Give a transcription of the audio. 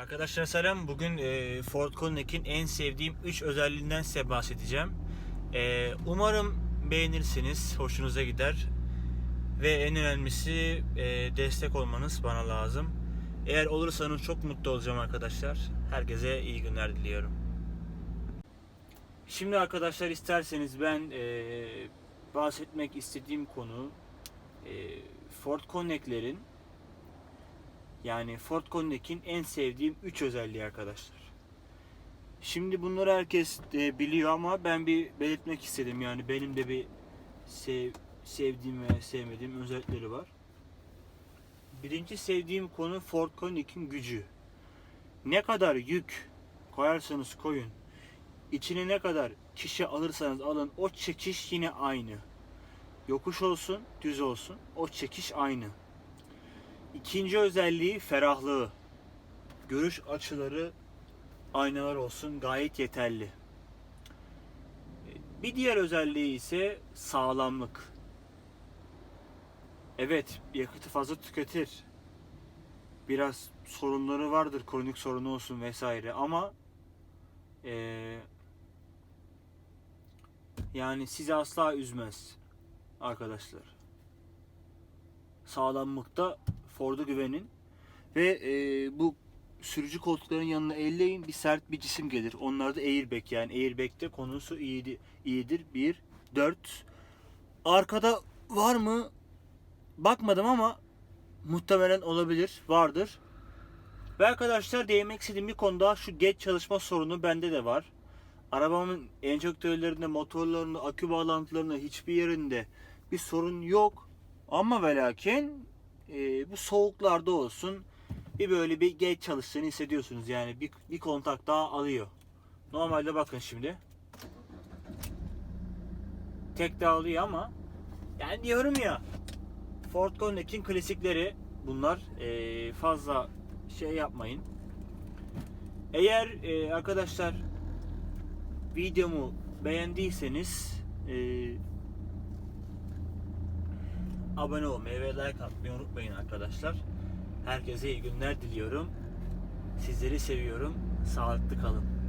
Arkadaşlar selam. Bugün e, Ford Connect'in en sevdiğim 3 özelliğinden size bahsedeceğim. E, umarım beğenirsiniz, hoşunuza gider. Ve en önemlisi e, destek olmanız bana lazım. Eğer olursanız çok mutlu olacağım arkadaşlar. Herkese iyi günler diliyorum. Şimdi arkadaşlar isterseniz ben e, bahsetmek istediğim konu e, Ford Connect'lerin yani Ford Connect'in en sevdiğim 3 özelliği arkadaşlar. Şimdi bunları herkes de biliyor ama ben bir belirtmek istedim. Yani benim de bir sev, sevdiğim ve sevmediğim özellikleri var. Birinci sevdiğim konu Ford Connect'in gücü. Ne kadar yük koyarsanız koyun, içine ne kadar kişi alırsanız alın o çekiş yine aynı. Yokuş olsun, düz olsun o çekiş aynı. İkinci özelliği ferahlığı. Görüş açıları aynalar olsun gayet yeterli. Bir diğer özelliği ise sağlamlık. Evet, yakıtı fazla tüketir. Biraz sorunları vardır, kronik sorunu olsun vesaire ama eee, yani sizi asla üzmez arkadaşlar. Sağlamlıkta Ford'a güvenin ve eee, bu sürücü koltuklarının yanına elleyin bir sert bir cisim gelir. Onlar da airbag yani airbag'te konusu iyiydi, iyidir. 1 4 Arkada var mı? Bakmadım ama muhtemelen olabilir. Vardır. Ve arkadaşlar değinmek istediğim bir konuda şu geç çalışma sorunu bende de var. Arabamın enjektörlerinde, motorlarında, akü bağlantılarında hiçbir yerinde bir sorun yok. Ama ve lakin e, bu soğuklarda olsun bir böyle bir geç çalıştığını hissediyorsunuz. Yani bir, bir kontak daha alıyor. Normalde bakın şimdi. Tek daha alıyor ama yani diyorum ya Ford Connect'in klasikleri bunlar. E, fazla şey yapmayın. Eğer e, arkadaşlar videomu beğendiyseniz e, abone olmayı ve like atmayı unutmayın arkadaşlar. Herkese iyi günler diliyorum. Sizleri seviyorum. Sağlıklı kalın.